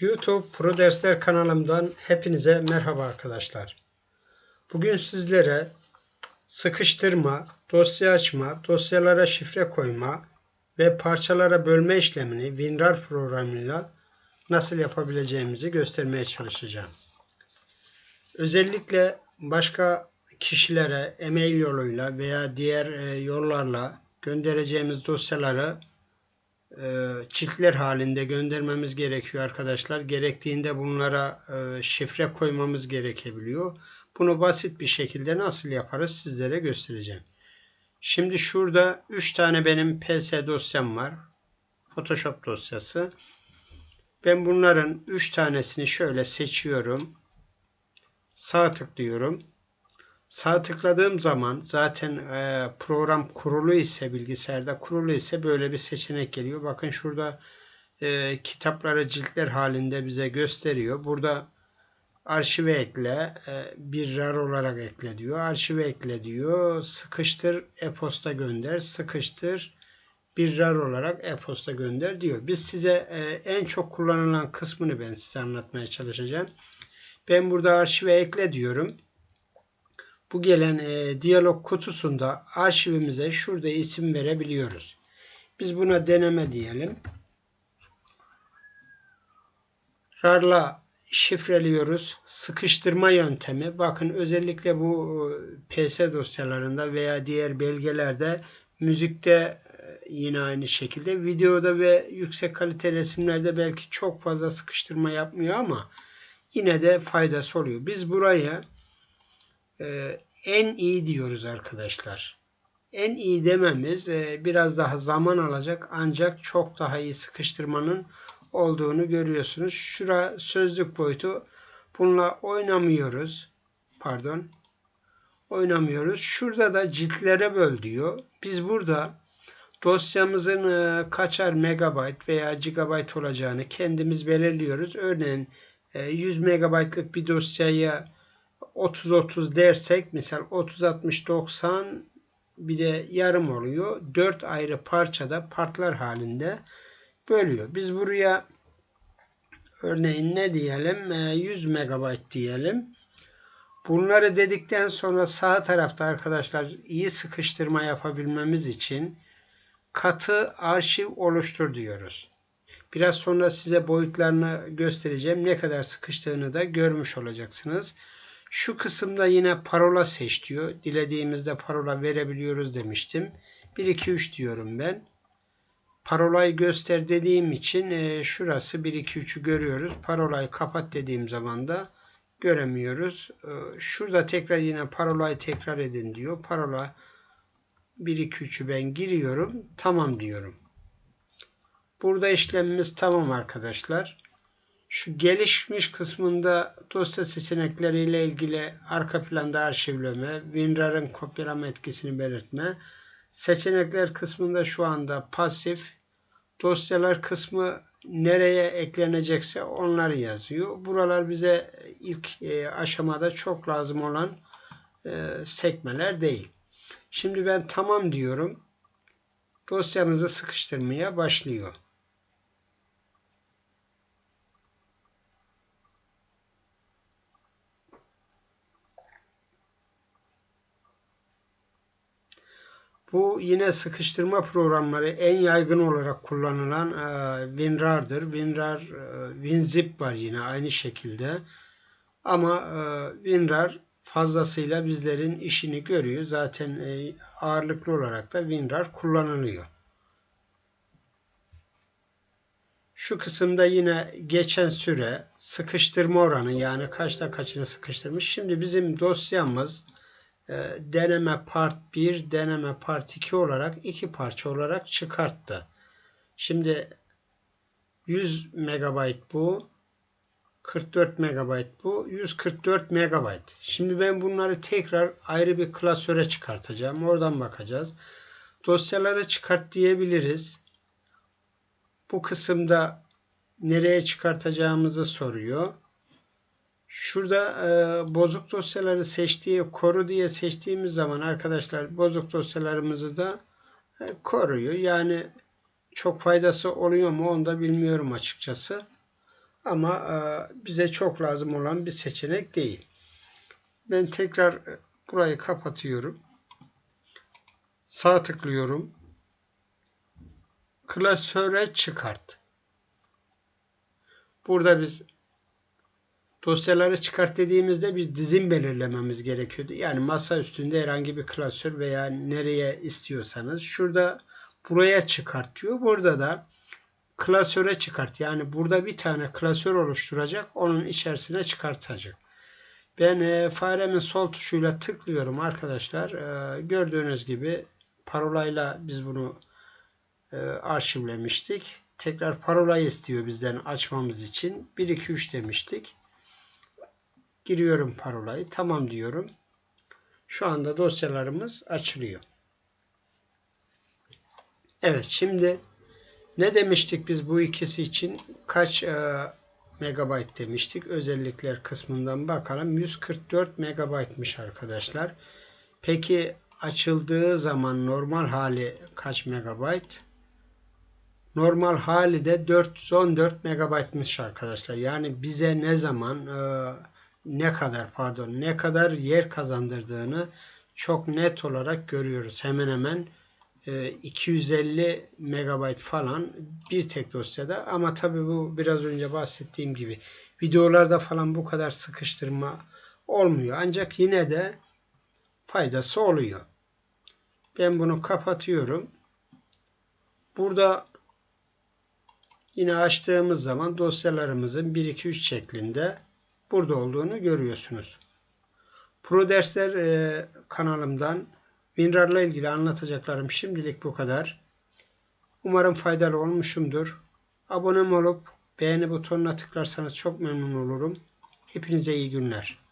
YouTube Pro Dersler kanalımdan hepinize merhaba arkadaşlar. Bugün sizlere sıkıştırma, dosya açma, dosyalara şifre koyma ve parçalara bölme işlemini WinRAR programıyla nasıl yapabileceğimizi göstermeye çalışacağım. Özellikle başka kişilere e-mail yoluyla veya diğer e, yollarla göndereceğimiz dosyaları e, çiftler halinde göndermemiz gerekiyor arkadaşlar. Gerektiğinde bunlara e, şifre koymamız gerekebiliyor. Bunu basit bir şekilde nasıl yaparız sizlere göstereceğim. Şimdi şurada 3 tane benim PS dosyam var. Photoshop dosyası. Ben bunların 3 tanesini şöyle seçiyorum. Sağ tıklıyorum. Sağ tıkladığım zaman zaten e, program kurulu ise bilgisayarda kurulu ise böyle bir seçenek geliyor. Bakın şurada e, kitapları ciltler halinde bize gösteriyor. Burada arşive ekle e, bir RAR olarak ekle diyor. Arşive ekle diyor. Sıkıştır e-posta gönder. Sıkıştır bir RAR olarak e-posta gönder diyor. Biz size e, en çok kullanılan kısmını ben size anlatmaya çalışacağım. Ben burada arşive ekle diyorum bu gelen e, diyalog kutusunda arşivimize şurada isim verebiliyoruz. Biz buna deneme diyelim. RAR'la şifreliyoruz. Sıkıştırma yöntemi. Bakın özellikle bu e, PS dosyalarında veya diğer belgelerde müzikte e, yine aynı şekilde videoda ve yüksek kalite resimlerde belki çok fazla sıkıştırma yapmıyor ama yine de faydası oluyor. Biz buraya e, en iyi diyoruz arkadaşlar. En iyi dememiz e, biraz daha zaman alacak ancak çok daha iyi sıkıştırmanın olduğunu görüyorsunuz. Şura sözlük boyutu. Bununla oynamıyoruz. Pardon. Oynamıyoruz. Şurada da ciltlere böl diyor. Biz burada dosyamızın e, kaçar megabayt veya gigabayt olacağını kendimiz belirliyoruz. Örneğin 100 megabaytlık bir dosyaya 30-30 dersek misal 30-60-90 bir de yarım oluyor. 4 ayrı parçada partlar halinde bölüyor. Biz buraya örneğin ne diyelim 100 ee, megabayt diyelim. Bunları dedikten sonra sağ tarafta arkadaşlar iyi sıkıştırma yapabilmemiz için katı arşiv oluştur diyoruz. Biraz sonra size boyutlarını göstereceğim. Ne kadar sıkıştığını da görmüş olacaksınız. Şu kısımda yine parola seç diyor. Dilediğimizde parola verebiliyoruz demiştim. 1, 2, 3 diyorum ben. Parolayı göster dediğim için e, şurası 1, 2, 3'ü görüyoruz. Parolayı kapat dediğim zaman da göremiyoruz. E, şurada tekrar yine parolayı tekrar edin diyor. Parola 1, 2, 3'ü ben giriyorum. Tamam diyorum. Burada işlemimiz tamam arkadaşlar. Şu gelişmiş kısmında dosya seçenekleriyle ilgili arka planda arşivleme, WinRAR'ın kopyalama etkisini belirtme, seçenekler kısmında şu anda pasif, dosyalar kısmı nereye eklenecekse onları yazıyor. Buralar bize ilk e, aşamada çok lazım olan e, sekmeler değil. Şimdi ben tamam diyorum. Dosyamızı sıkıştırmaya başlıyor. Bu yine sıkıştırma programları en yaygın olarak kullanılan e, WinRAR'dır. WinRAR, e, WinZip var yine aynı şekilde. Ama e, WinRAR fazlasıyla bizlerin işini görüyor. Zaten e, ağırlıklı olarak da WinRAR kullanılıyor. Şu kısımda yine geçen süre sıkıştırma oranı yani kaçta kaçını sıkıştırmış. Şimdi bizim dosyamız deneme part 1, deneme part 2 olarak iki parça olarak çıkarttı. Şimdi 100 megabayt bu. 44 megabayt bu. 144 megabayt. Şimdi ben bunları tekrar ayrı bir klasöre çıkartacağım. Oradan bakacağız. Dosyaları çıkart diyebiliriz. Bu kısımda nereye çıkartacağımızı soruyor. Şurada e, bozuk dosyaları seçtiği koru diye seçtiğimiz zaman arkadaşlar bozuk dosyalarımızı da e, koruyor. Yani çok faydası oluyor mu onu da bilmiyorum açıkçası. Ama e, bize çok lazım olan bir seçenek değil. Ben tekrar e, burayı kapatıyorum. Sağ tıklıyorum. Klasöre çıkart. Burada biz dosyaları çıkart dediğimizde bir dizim belirlememiz gerekiyordu. Yani masa üstünde herhangi bir klasör veya nereye istiyorsanız. Şurada buraya çıkart diyor. Burada da klasöre çıkart. Yani burada bir tane klasör oluşturacak. Onun içerisine çıkartacak. Ben e, faremin sol tuşuyla tıklıyorum arkadaşlar. E, gördüğünüz gibi parolayla biz bunu e, arşivlemiştik. Tekrar parolayı istiyor bizden açmamız için. 1 2 3 demiştik. Giriyorum parolayı. Tamam diyorum. Şu anda dosyalarımız açılıyor. Evet şimdi ne demiştik biz bu ikisi için? Kaç e, megabayt demiştik. Özellikler kısmından bakalım. 144 megabaytmış arkadaşlar. Peki açıldığı zaman normal hali kaç megabayt? Normal hali de 414 megabaytmış arkadaşlar. Yani bize ne zaman e, ne kadar pardon ne kadar yer kazandırdığını çok net olarak görüyoruz. Hemen hemen 250 megabayt falan bir tek dosyada ama tabi bu biraz önce bahsettiğim gibi videolarda falan bu kadar sıkıştırma olmuyor. Ancak yine de faydası oluyor. Ben bunu kapatıyorum. Burada yine açtığımız zaman dosyalarımızın 1 2 3 şeklinde burada olduğunu görüyorsunuz. Pro dersler e, kanalımdan WinRAR'la ilgili anlatacaklarım şimdilik bu kadar. Umarım faydalı olmuşumdur. Abone olup beğeni butonuna tıklarsanız çok memnun olurum. Hepinize iyi günler.